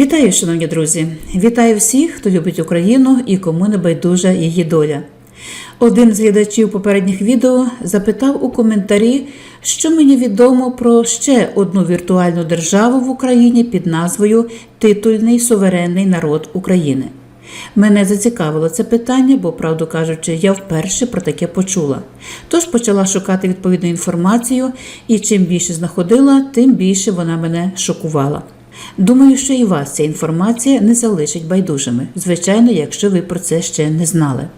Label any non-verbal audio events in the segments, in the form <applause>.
Вітаю, шановні друзі! Вітаю всіх, хто любить Україну і кому не байдужа її доля. Один з глядачів попередніх відео запитав у коментарі, що мені відомо про ще одну віртуальну державу в Україні під назвою Титульний суверенний народ України. Мене зацікавило це питання, бо, правду кажучи, я вперше про таке почула. Тож почала шукати відповідну інформацію, і чим більше знаходила, тим більше вона мене шокувала. Думаю, що і вас ця інформація не залишить байдужими, звичайно, якщо ви про це ще не знали.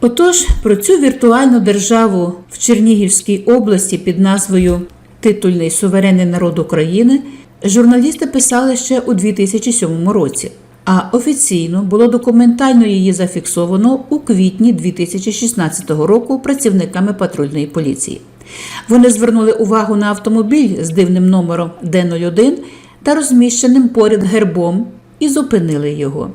Отож, про цю віртуальну державу в Чернігівській області під назвою Титульний суверенний народ України журналісти писали ще у 2007 році, а офіційно було документально її зафіксовано у квітні 2016 року працівниками патрульної поліції. Вони звернули увагу на автомобіль з дивним номером Д01 та розміщеним поряд гербом і зупинили його.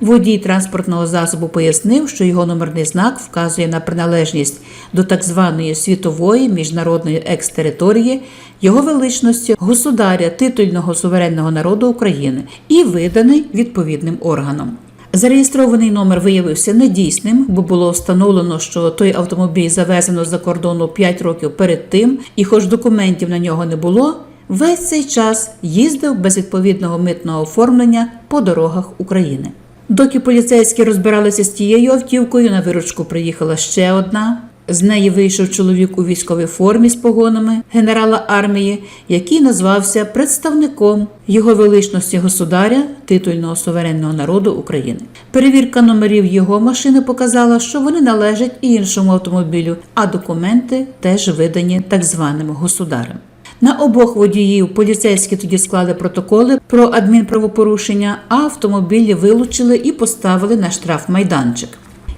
Водій транспортного засобу пояснив, що його номерний знак вказує на приналежність до так званої світової міжнародної екстериторії його величності государя титульного суверенного народу України і виданий відповідним органом. Зареєстрований номер виявився недійсним, бо було встановлено, що той автомобіль завезено з-за кордону 5 років перед тим, і хоч документів на нього не було, весь цей час їздив без відповідного митного оформлення по дорогах України. Доки поліцейські розбиралися з тією автівкою, на виручку приїхала ще одна. З неї вийшов чоловік у військовій формі з погонами генерала армії, який назвався представником його величності государя титульного суверенного народу України. Перевірка номерів його машини показала, що вони належать іншому автомобілю, а документи теж видані так званим государем. На обох водіїв поліцейські тоді склали протоколи про адмінправопорушення, а автомобілі вилучили і поставили на штрафмайданчик.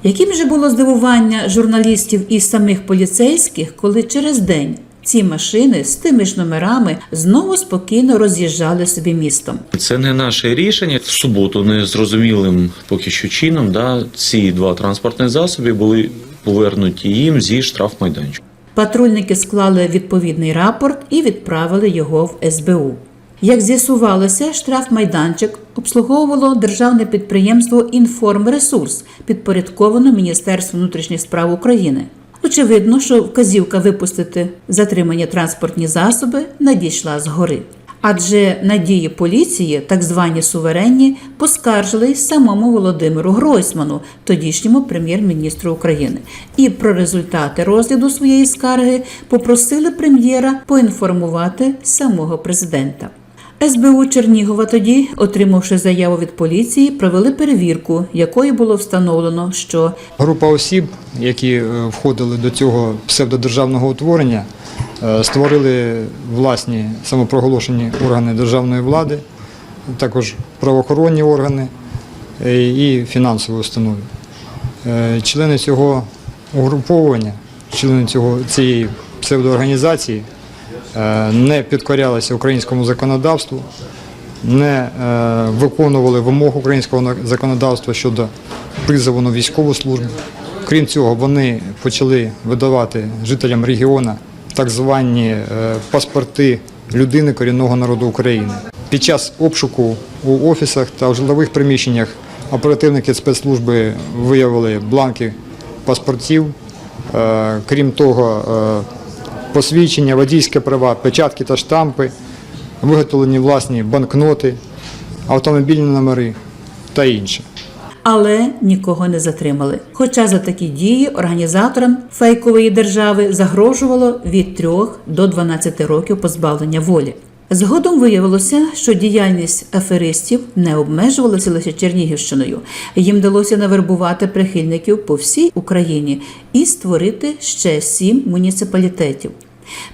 Яким же було здивування журналістів і самих поліцейських, коли через день ці машини з тими ж номерами знову спокійно роз'їжджали собі містом? Це не наше рішення. В суботу незрозумілим поки що чином. Да, ці два транспортні засоби були повернуті їм зі штрафмайданчика. Патрульники склали відповідний рапорт і відправили його в СБУ. Як з'ясувалося, штрафмайданчик обслуговувало державне підприємство Інформресурс, підпорядковано Міністерству внутрішніх справ України. Очевидно, що вказівка випустити затримані транспортні засоби надійшла згори. Адже надії поліції, так звані суверенні, поскаржились самому Володимиру Гройсману, тодішньому прем'єр-міністру України, і про результати розгляду своєї скарги попросили прем'єра поінформувати самого президента. СБУ Чернігова тоді, отримавши заяву від поліції, провели перевірку, якою було встановлено, що Група осіб, які е, входили до цього псевдодержавного утворення, створили власні самопроголошені органи державної влади, також правоохоронні органи е, і фінансові установи. Е, Члени цього угруповання, члени цього, цієї псевдоорганізації е, не підкорялися українському законодавству, не е, виконували вимог українського законодавства щодо призову на військову службу. Крім цього, вони почали видавати жителям регіону так звані е, паспорти людини корінного народу України. Під час обшуку у офісах та в житлових приміщеннях оперативники спецслужби виявили бланки паспортів. Е, Крім того, е, посвідчення, водійські права, печатки та штампи, виготовлені власні банкноти, автомобільні номери та інше. Але нікого не затримали. Хоча за такі дії організаторам фейкової держави загрожувало від 3 до 12 років позбавлення волі. Згодом виявилося, що діяльність аферистів не обмежувалася лише Чернігівщиною. Їм вдалося навербувати прихильників по всій Україні і створити ще сім муніципалітетів.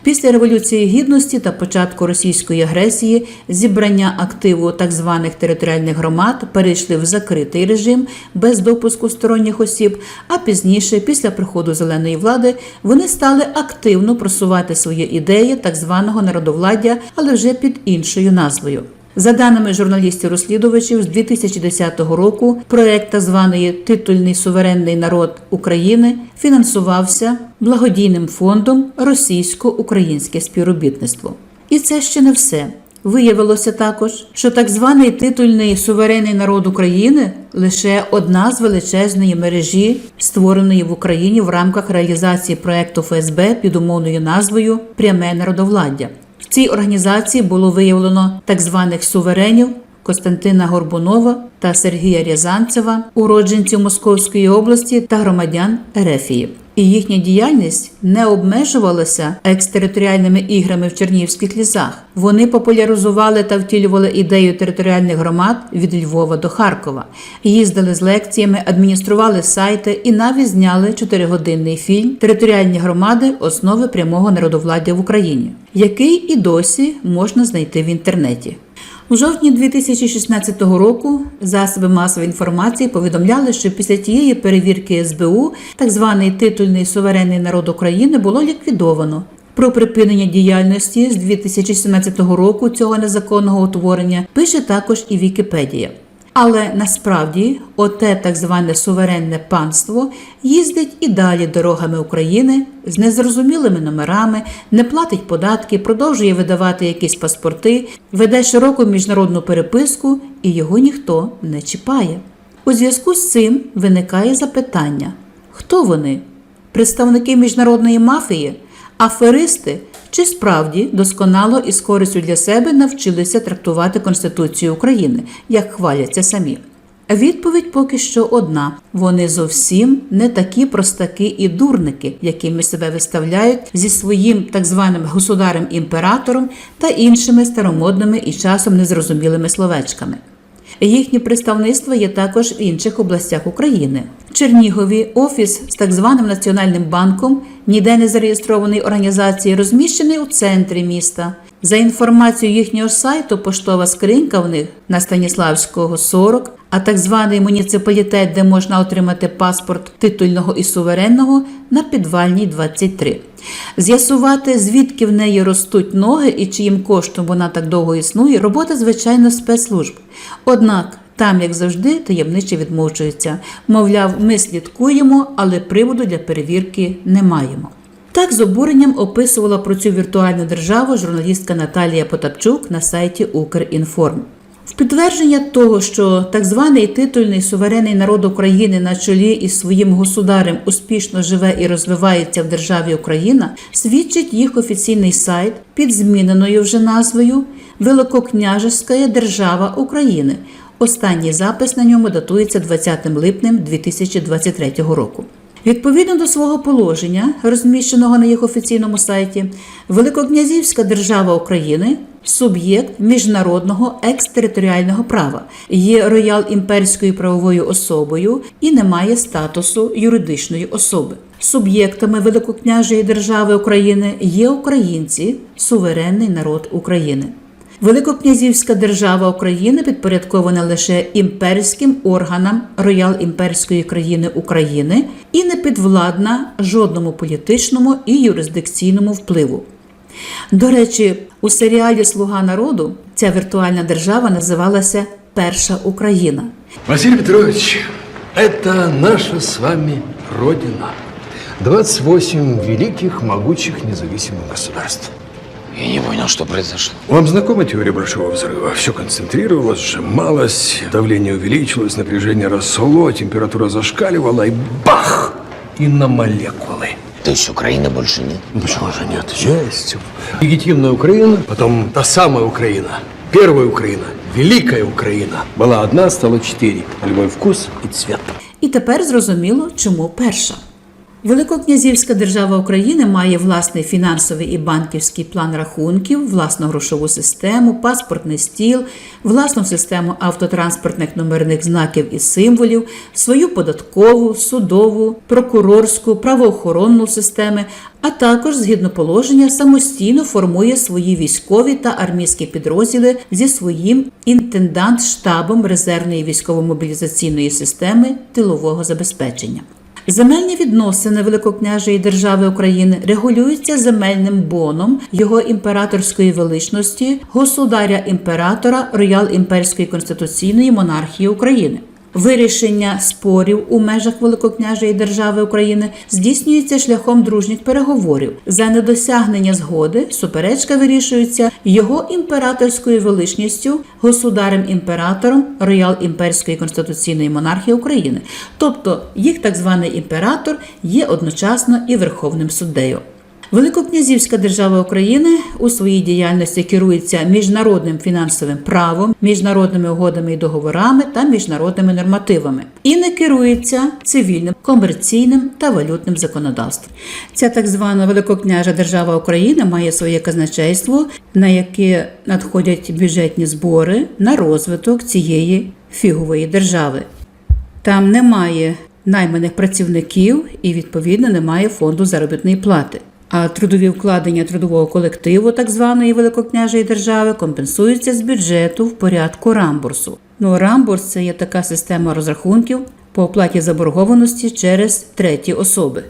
Після Революції Гідності та початку російської агресії зібрання активу так званих територіальних громад перейшли в закритий режим без допуску сторонніх осіб. А пізніше, після приходу зеленої влади, вони стали активно просувати свої ідеї так званого народовладдя, але вже під іншою назвою. За даними журналістів-розслідувачів, з 2010 року проект так званий Титульний суверенний народ України фінансувався благодійним фондом Російсько-Українське співробітництво. І це ще не все. Виявилося також, що так званий титульний суверенний народ України лише одна з величезної мережі, створеної в Україні в рамках реалізації проекту ФСБ під умовною назвою Пряме народовладдя. В цій організації було виявлено так званих суверенів Костянтина Горбунова та Сергія Рязанцева, уродженців Московської області та громадян Ерефії. І їхня діяльність не обмежувалася екстериторіальними іграми в Чернігівських лісах. Вони популяризували та втілювали ідею територіальних громад від Львова до Харкова, їздили з лекціями, адміністрували сайти і навіть зняли чотиригодинний фільм Територіальні громади основи прямого народовладдя в Україні, який і досі можна знайти в інтернеті. У жовтні 2016 року засоби масової інформації повідомляли, що після тієї перевірки СБУ так званий титульний суверенний народ України було ліквідовано. Про припинення діяльності з 2017 року цього незаконного утворення пише також і Вікіпедія. Але насправді оте так зване суверенне панство їздить і далі дорогами України з незрозумілими номерами, не платить податки, продовжує видавати якісь паспорти, веде широку міжнародну переписку, і його ніхто не чіпає. У зв'язку з цим виникає запитання: хто вони? Представники міжнародної мафії, аферисти чи справді досконало і з користю для себе навчилися трактувати Конституцію України, як хваляться самі? Відповідь поки що одна: вони зовсім не такі простаки і дурники, якими себе виставляють зі своїм так званим государем-імператором та іншими старомодними і часом незрозумілими словечками. Їхні представництва є також в інших областях України. Чернігові офіс з так званим Національним банком, ніде не зареєстрований організації, розміщений у центрі міста. За інформацією їхнього сайту, поштова скринька в них на Станіславського 40, а так званий муніципалітет, де можна отримати паспорт титульного і суверенного, на підвальній 23. З'ясувати, звідки в неї ростуть ноги і чиїм коштом вона так довго існує, робота, звичайно, спецслужб. Однак там, як завжди, таємниче відмовчується. Мовляв, ми слідкуємо, але приводу для перевірки не маємо. Так з обуренням описувала про цю віртуальну державу журналістка Наталія Потапчук на сайті Укрінформ. В підтвердження того, що так званий титульний суверенний народ України на чолі із своїм государем успішно живе і розвивається в державі Україна, свідчить їх офіційний сайт під зміненою вже назвою Великокняжеська держава України. Останній запис на ньому датується 20 липнем 2023 року. Відповідно до свого положення, розміщеного на їх офіційному сайті, Великокнязівська держава України суб'єкт міжнародного екстериторіального права, є роял імперською правовою особою і не має статусу юридичної особи. Суб'єктами Великокняжої держави України є українці, суверенний народ України. Великокнязівська держава України підпорядкована лише імперським органам роял імперської країни України і не підвладна жодному політичному і юрисдикційному впливу. До речі, у серіалі Слуга народу ця віртуальна держава називалася Перша Україна. Василий Петрович, это наша с вами Родина. 28 великих, могучих, независимых государств. Я не понял, что произошло. Вам знакома теория Большого Взрыва? Все концентрировалось, сжималось, давление увеличилось, напряжение росло, температура зашкаливала и бах! И на молекулы. То есть Украины больше нет? Ну, Почему же нет? Есть. Легитимная Украина, потом та самая Украина, первая Украина, великая Украина. Была одна, стало четыре. Любой вкус и цвет. І тепер зрозуміло, чому перша. Великокнязівська держава України має власний фінансовий і банківський план рахунків, власну грошову систему, паспортний стіл, власну систему автотранспортних номерних знаків і символів, свою податкову, судову, прокурорську, правоохоронну системи, а також, згідно положення, самостійно формує свої військові та армійські підрозділи зі своїм інтендант-штабом резервної військово-мобілізаційної системи тилового забезпечення. Земельні відносини Великокняжої держави України регулюються земельним боном його імператорської величності, государя імператора роял імперської конституційної монархії України. Вирішення спорів у межах Великокняжої держави України здійснюється шляхом дружніх переговорів. За недосягнення згоди суперечка вирішується його імператорською величністю, государем-імператором Роял Імперської конституційної монархії України. Тобто їх так званий імператор є одночасно і верховним суддею. Великокнязівська держава України у своїй діяльності керується міжнародним фінансовим правом, міжнародними угодами і договорами та міжнародними нормативами і не керується цивільним, комерційним та валютним законодавством. Ця так звана великокняжа держава України має своє казначейство, на яке надходять бюджетні збори на розвиток цієї фігової держави. Там немає найманих працівників і відповідно немає фонду заробітної плати. А трудові вкладення трудового колективу так званої великокняжої держави компенсуються з бюджету в порядку рамбурсу. Ну, рамбурс це є така система розрахунків по оплаті заборгованості через треті особи.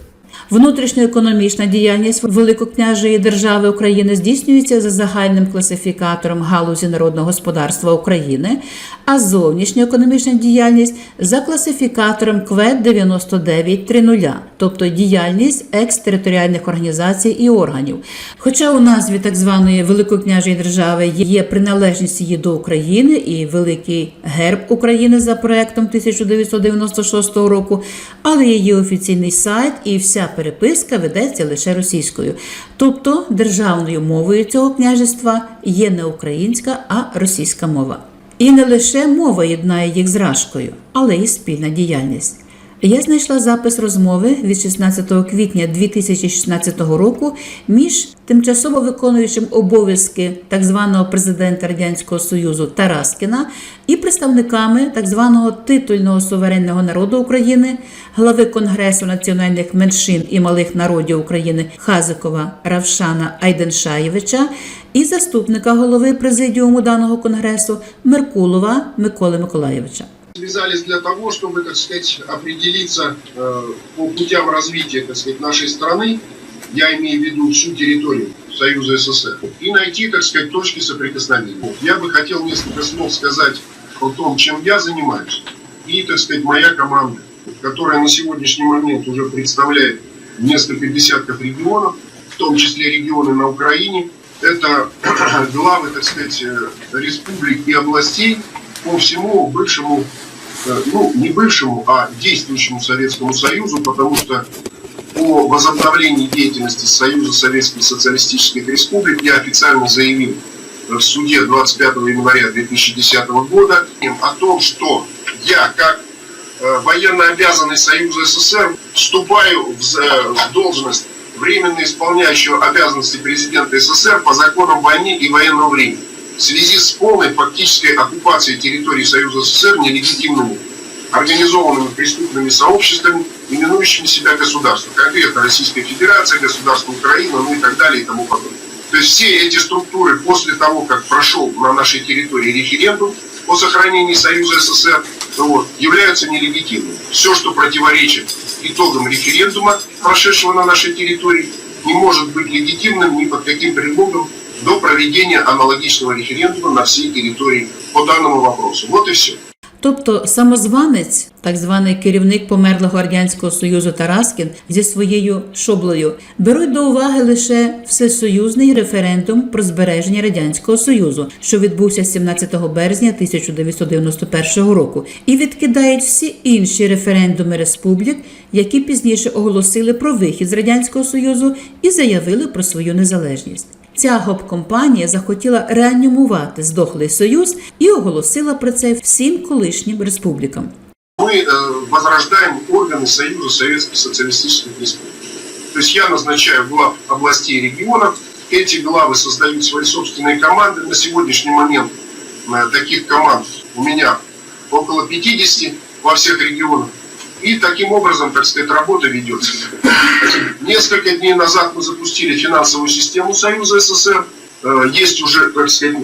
Внутрішньоекономічна діяльність Великокняжої держави України здійснюється за загальним класифікатором галузі народного господарства України, а зовнішньоекономічна діяльність за класифікатором КВЕД 9930, тобто діяльність екстериторіальних організацій і органів. Хоча у назві так званої Великокняжої держави є приналежність її до України і великий герб України за проектом 1996 року, але її офіційний сайт і вся переписка ведеться лише російською. Тобто державною мовою цього княжества є не українська, а російська мова. І не лише мова єднає їх з Рашкою, але й спільна діяльність. Я знайшла запис розмови від 16 квітня 2016 року між тимчасово виконуючим обов'язки так званого президента Радянського Союзу Тараскіна і представниками так званого титульного суверенного народу України, глави Конгресу національних меншин і малих народів України Хазикова Равшана Айденшаєвича і заступника голови президіуму даного конгресу Меркулова Миколи Миколаєвича. Связались для того, чтобы, так сказать, определиться э, по путям развития, так сказать, нашей страны, я имею в виду всю территорию Союза СССР, и найти, так сказать, точки соприкосновения. Я бы хотел несколько слов сказать о том, чем я занимаюсь, и, так сказать, моя команда, которая на сегодняшний момент уже представляет несколько десятков регионов, в том числе регионы на Украине. Это <clears throat> главы, так сказать, э, республик и областей по всему бывшему, э, ну, не бывшему, а действующему Советскому Союзу, потому что по возобновлению деятельности Союза Советских Социалистических Республик я официально заявил э, в суде 25 января 2010 года о том, что я как э, военно обязанный Союза СССР вступаю в должность временно исполняющего обязанности президента СССР по законам войны и военного времени в связи с полной фактической оккупацией территории Союза СССР нелегитимными организованными преступными сообществами, именующими себя государством. Конкретно Российская Федерация, государство Украина, ну и так далее и тому подобное. То есть все эти структуры после того, как прошел на нашей территории референдум о сохранении Союза СССР, вот, являются нелегитимными. Все, что противоречит итогам референдума, прошедшего на нашей территории, не может быть легитимным ни под каким предлогом до проведения аналогичного референдума на всей территории по данному вопросу. Вот и все. Тобто самозванець, так званий керівник померлого радянського союзу Тараскін зі своєю шоблею беруть до уваги лише всесоюзний референдум про збереження радянського союзу, що відбувся 17 березня 1991 року, і відкидають всі інші референдуми республік, які пізніше оголосили про вихід з радянського союзу і заявили про свою незалежність. Ця гоп-компанія захотіла реанімувати здохлий союз і оголосила про це всім колишнім республікам. Мы э, возрождаем органы Союза Советских Социалистических Республик. То есть я назначаю глав областей и регионов, эти главы создают свои собственные команды. На сегодняшний момент э, таких команд у меня около 50 во всех регионах. И таким образом, так сказать, работа ведется. Несколько дней назад мы запустили финансовую систему Союза СССР. Э, Есть уже, так сказать,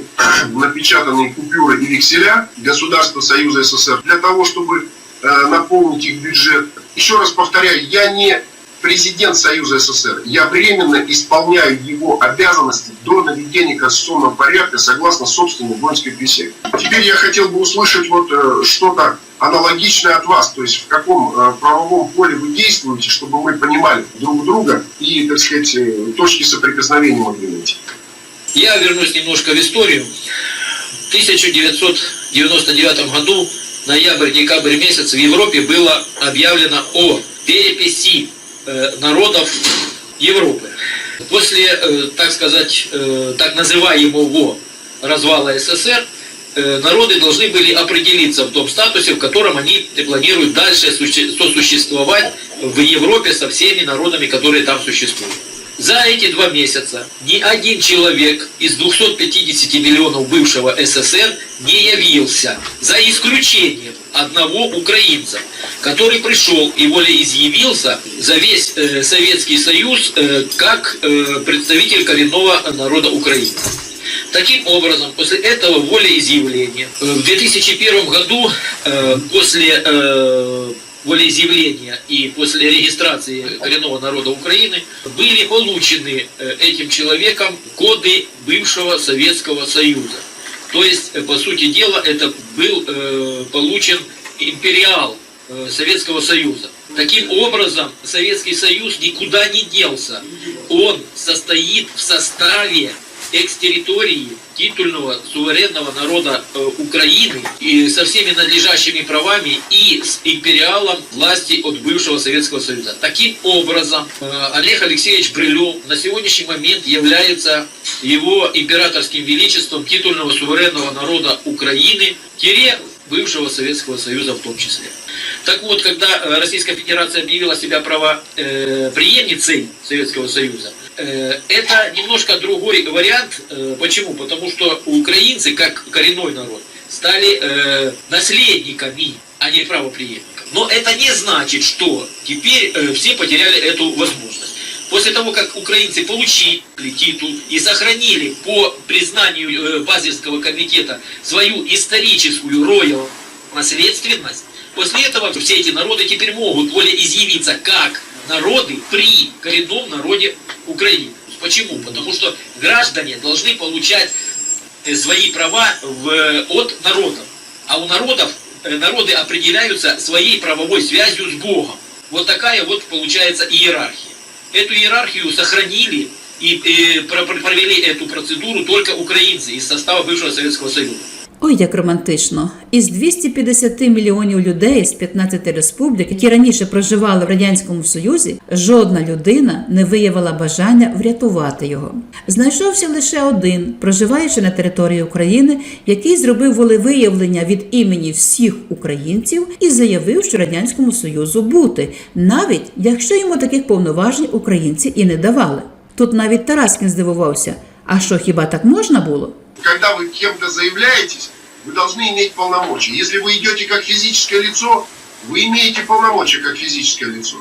напечатанные купюры и векселя государства Союза СССР для того, чтобы э, наполнить их бюджет. Еще раз повторяю, я не президент Союза СССР, я временно исполняю его обязанности до наведения конституционного порядка согласно собственной воинской присяге. Теперь я хотел бы услышать вот э, что-то аналогичное от вас, то есть в каком э, правовом поле вы действуете, чтобы мы понимали друг друга и, так сказать, э, точки соприкосновения могли найти. Я вернусь немножко в историю. В 1999 году, ноябрь-декабрь месяц, в Европе было объявлено о переписи народов Европы. После, э, так сказать, э, так называемого развала СССР, э, народы должны были определиться в том статусе, в котором они планируют дальше суще- сосуществовать в Европе со всеми народами, которые там существуют. За эти два месяца ни один человек из 250 миллионов бывшего СССР не явился, за исключением одного украинца, который пришел и волеизъявился за весь э, Советский Союз э, как э, представитель коренного народа Украины. Таким образом, после этого волеизъявления э, в 2001 году, э, после э, волеизъявления и после регистрации коренного народа Украины, были получены э, этим человеком коды бывшего Советского Союза. То есть, э, по сути дела, это был э, получен империал э, Советского Союза. Таким образом, Советский Союз никуда не делся. Он состоит в составе экс-территории титульного суверенного народа э, Украины и со всеми надлежащими правами и с империалом власти от бывшего Советского Союза. Таким образом, э, Олег Алексеевич Брылев на сегодняшний момент является его императорским величеством титульного суверенного народа Украины, тире бывшего Советского Союза в том числе. Так вот, когда э, Российская Федерация объявила себя правоприемницей Советского Союза, это немножко другой вариант. Э, Почему? Потому что украинцы, как коренной народ, стали э, наследниками, а не правоприемниками. Но это не значит, что теперь э, все потеряли эту возможность. После того, как украинцы получили титул и сохранили по признанию э, Базельского комитета свою историческую роял наследственность, после этого все эти народы теперь могут волеизъявиться как народы при коренном народе Украины. Почему? Потому что граждане должны получать э, свои права в- от народов. А у народов э, народы определяются своей правовой связью с Богом. Вот такая вот получается иерархия. Эту иерархию сохранили и, э, про- провели эту процедуру только украинцы из состава бывшего Советского Союза. Ой, як романтично! Із 250 мільйонів людей з 15 республік, які раніше проживали в радянському Союзі, жодна людина не виявила бажання врятувати його. Знайшовся лише один, проживаючи на території України, який зробив волевиявлення від імені всіх українців і заявив, що радянському Союзу бути, навіть якщо йому таких повноважень українці і не давали. Тут навіть Тараскін здивувався. А що хіба так можна було? Когда вы кем-то заявляетесь, вы должны иметь полномочия. Если вы идете как физическое лицо, вы имеете полномочия как физическое лицо.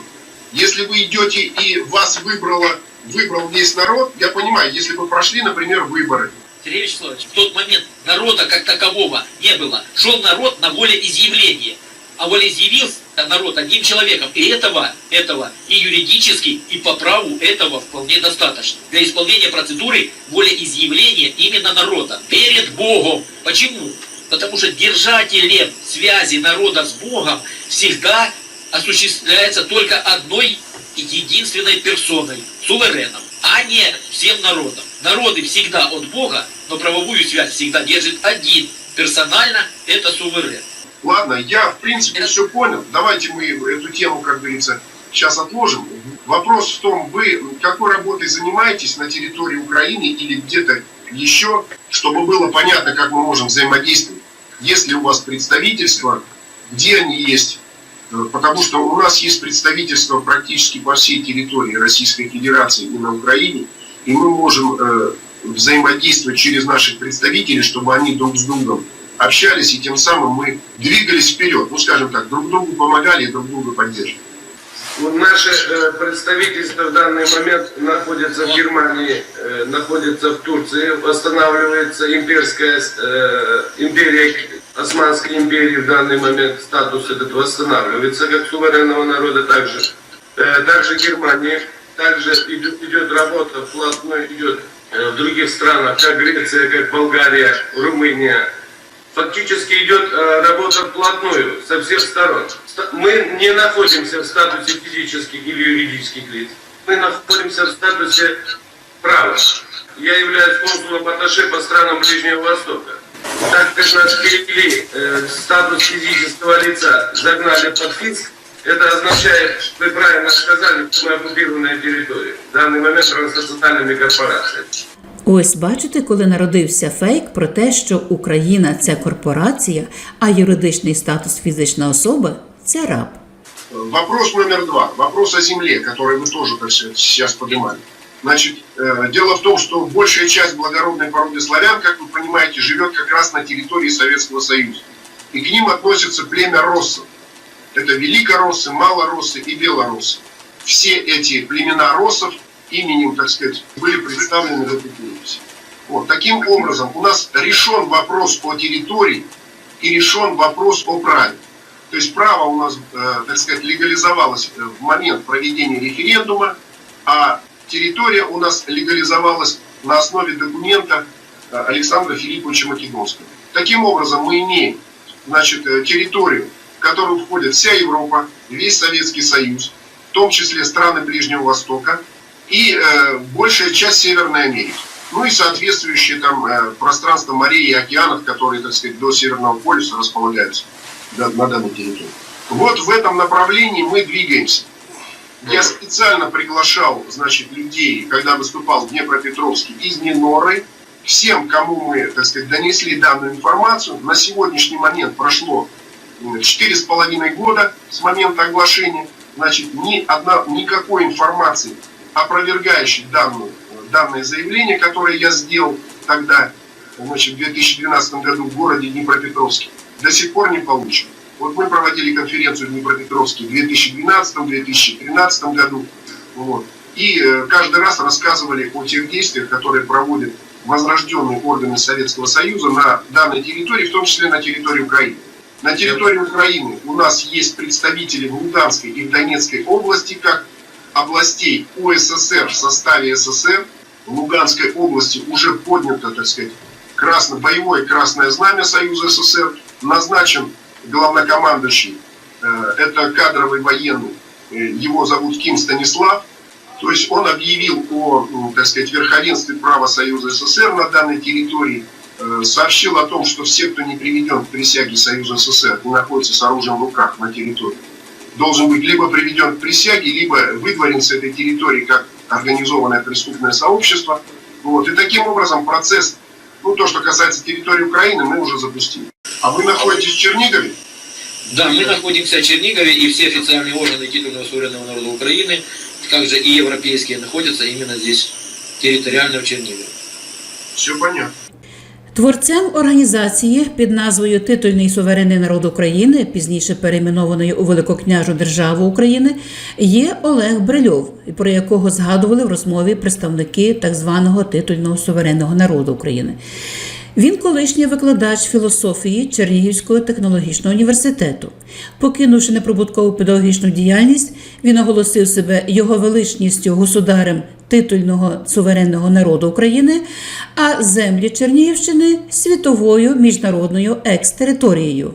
Если вы идете и вас выбрало, выбрал весь народ, я понимаю, если бы прошли, например, выборы, Сергей Вячеславович, в тот момент народа как такового не было. Шел народ на волеизъявление. А волеизъявился народ одним человеком. И этого, этого и юридически, и по праву этого вполне достаточно. Для исполнения процедуры волеизъявления именно народа. Перед Богом. Почему? Потому что держателем связи народа с Богом всегда осуществляется только одной единственной персоной, сувереном, а не всем народом. Народы всегда от Бога, но правовую связь всегда держит один. Персонально это суверен. Ладно, я в принципе все понял. Давайте мы эту тему, как говорится, сейчас отложим. Вопрос в том, вы какой работой занимаетесь на территории Украины или где-то еще, чтобы было понятно, как мы можем взаимодействовать. Есть ли у вас представительства, где они есть. Э, Потому что у нас есть представительство практически по всей территории Российской Федерации и на Украине. И мы можем э, взаимодействовать через наших представителей, чтобы они друг с другом общались, и тем самым мы двигались вперед. Ну, скажем так, друг другу помогали и друг друга поддерживали. Наше э, представительство в данный момент находится в Германии, э, находится в Турции, восстанавливается имперская э, империя, Османской империи в данный момент статус этот восстанавливается как суверенного народа также. также Германии, также идет, идет работа, вплотную идет в других странах, как Греция, как Болгария, Румыния. Фактически идет э, работа вплотную со всех сторон. Мы не находимся в статусе физических или юридических лиц. Мы находимся в статусе права. Я являюсь консулом Аташе по странам Ближнего Востока. Так как нас перевели э, статус физического лица, загнали под фиск, это означает, вы правильно сказали, что мы оккупированная территория. В данный момент транснациональными корпорациями. Ось бачите, коли народився фейк про те, що Україна це корпорація, а юридичний статус фізична особа це раб. Вопрос номер два. Вопрос о земле, который вы тоже, так сказать, сейчас поднимали. Значит, э, дело в том, что большая часть благородной породы славян, как вы понимаете, живет как раз на территории Советского Союза. И к ним относится племя россов. Это великороссы, малороссы и белороссы. Все эти племена россов именем, так сказать, были представлены в этой переписи. Вот, таким образом, у нас решен вопрос о территории и решен вопрос о праве. То есть право у нас, э, так сказать, легализовалось э, в момент проведения референдума, а территория у нас легализовалась на основе документа э, Александра Филипповича Македонского. Таким образом, мы имеем значит, территорию, в которую входит вся Европа, весь Советский Союз, в том числе страны Ближнего Востока и э, большая часть Северной Америки. Ну и соответствующее там э, пространство морей и океанов, которые, так сказать, до Северного полюса располагаются да- на данной территории. Вот в этом направлении мы двигаемся. Я специально приглашал, значит, людей, когда выступал в Днепропетровске из Ниноры, всем, кому мы, так сказать, донесли данную информацию. На сегодняшний момент прошло м, четыре с половиной года с момента оглашения. Значит, ни одна, никакой информации, опровергающей данную, данное заявление, которое я сделал тогда, значит, в 2012 году в городе Днепропетровске, до сих пор не получено. Вот мы проводили конференцию в Днепропетровске в 2012-2013 году. Вот. И э, каждый раз рассказывали о тех действиях, которые проводят возрожденные органы Советского Союза на данной территории, в том числе на территории Украины. На территории Украины у нас есть представители в Луганской и в Донецкой области, как областей УССР в составе СССР. В Луганской области уже поднято, так сказать, красно, боевое красное знамя Союза СССР. Назначен главнокомандующий, э, это кадровый военный, э, его зовут Ким Станислав. То есть он объявил о, так сказать, верховенстве права Союза СССР на данной территории, э, сообщил о том, что все, кто не приведен к присяге Союза СССР, не находится с оружием в руках на территории, должен быть либо приведен к присяге, либо выдворен с этой территории как организованное преступное сообщество. Вот. И таким образом процесс, ну то, что касается территории Украины, мы уже запустили. А вы находитесь в Чернигове? Да, мы находимся в Чернигове, и все официальные органы титульного суверенного народа Украины, также и европейские, находятся именно здесь, территориально в Чернигове. Все понятно. Творцем організації під назвою Титульний суверенний народ України, пізніше перейменованої у Великокняжу Державу України, є Олег Брильов, про якого згадували в розмові представники так званого титульного суверенного народу України. Він колишній викладач філософії Чернігівського технологічного університету. Покинувши неприбуткову педагогічну діяльність, він оголосив себе його величністю государем титульного суверенного народу України, а землі Чернігівщини світовою міжнародною екс-територією.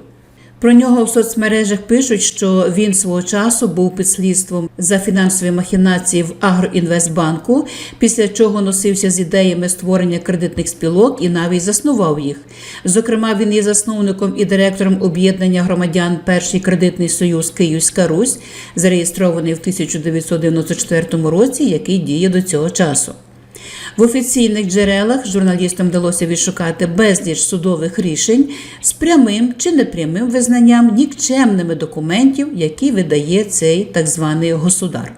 Про нього в соцмережах пишуть, що він свого часу був під слідством за фінансові махінації в Агроінвестбанку, після чого носився з ідеями створення кредитних спілок і навіть заснував їх. Зокрема, він є засновником і директором об'єднання громадян Перший кредитний союз Київська Русь, зареєстрований в 1994 році, який діє до цього часу. В офіційних джерелах журналістам вдалося відшукати безліч судових рішень з прямим чи непрямим визнанням нікчемними документів, які видає цей так званий государ.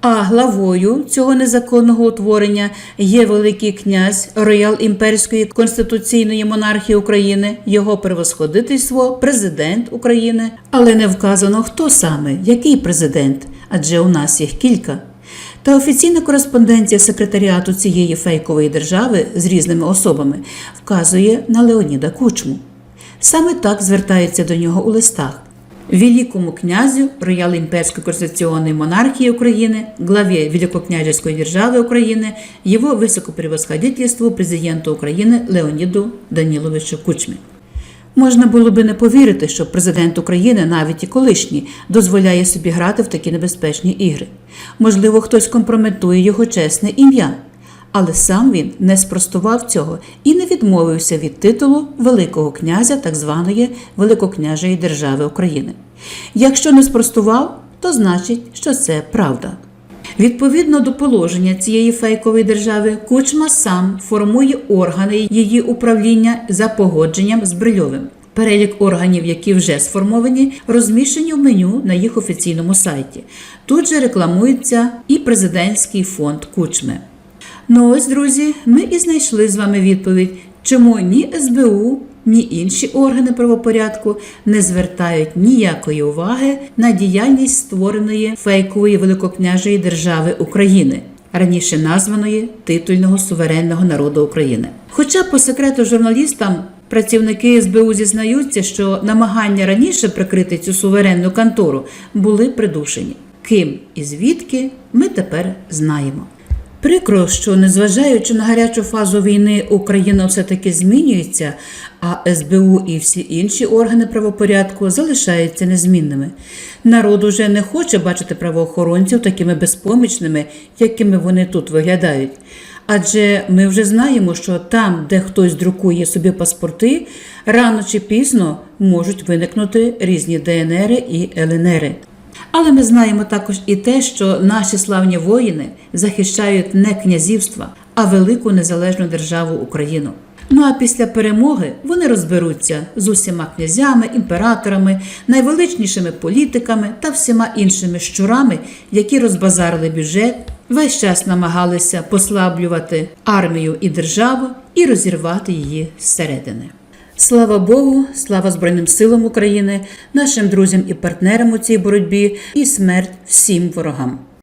А главою цього незаконного утворення є Великий князь роял імперської конституційної монархії України, його превосходительство, президент України, але не вказано хто саме, який президент, адже у нас їх кілька. Та офіційна кореспонденція секретаріату цієї фейкової держави з різними особами вказує на Леоніда Кучму. Саме так звертаються до нього у листах. великому князю роял имперской конституционной монархии Украины, главе Великокняжеской державы Украины, его высокопревосходительству президенту України Леоніду Даніловичу Кучмі. Можна було би не повірити, що президент України, навіть і колишній, дозволяє собі грати в такі небезпечні ігри. Можливо, хтось компрометує його чесне ім'я. Але сам він не спростував цього і не відмовився від титулу Великого князя так званої Великокняжої держави України. Якщо не спростував, то значить, що це правда. Відповідно до положення цієї фейкової держави, Кучма сам формує органи її управління за погодженням з Брильовим. Перелік органів, які вже сформовані, розміщені в меню на їх офіційному сайті. Тут же рекламується і президентський фонд Кучми. Ну ось, друзі, ми і знайшли з вами відповідь, чому ні СБУ, ні інші органи правопорядку не звертають ніякої уваги на діяльність створеної фейкової великокняжої держави України, раніше названої титульного суверенного народу України. Хоча по секрету журналістам працівники СБУ зізнаються, що намагання раніше прикрити цю суверенну контору були придушені. Ким і звідки ми тепер знаємо. Прикро, що незважаючи на гарячу фазу війни, Україна все-таки змінюється, а СБУ і всі інші органи правопорядку залишаються незмінними. Народ уже не хоче бачити правоохоронців такими безпомічними, якими вони тут виглядають. Адже ми вже знаємо, що там, де хтось друкує собі паспорти, рано чи пізно можуть виникнути різні ДНР і ЛНР. Але ми знаємо також і те, що наші славні воїни захищають не князівства, а велику незалежну державу Україну. Ну а після перемоги вони розберуться з усіма князями, імператорами, найвеличнішими політиками та всіма іншими щурами, які розбазарили бюджет, весь час намагалися послаблювати армію і державу і розірвати її зсередини. Слава Богу, слава Збройним силам України, нашим друзям і партнерам у цій боротьбі, і смерть всім ворогам.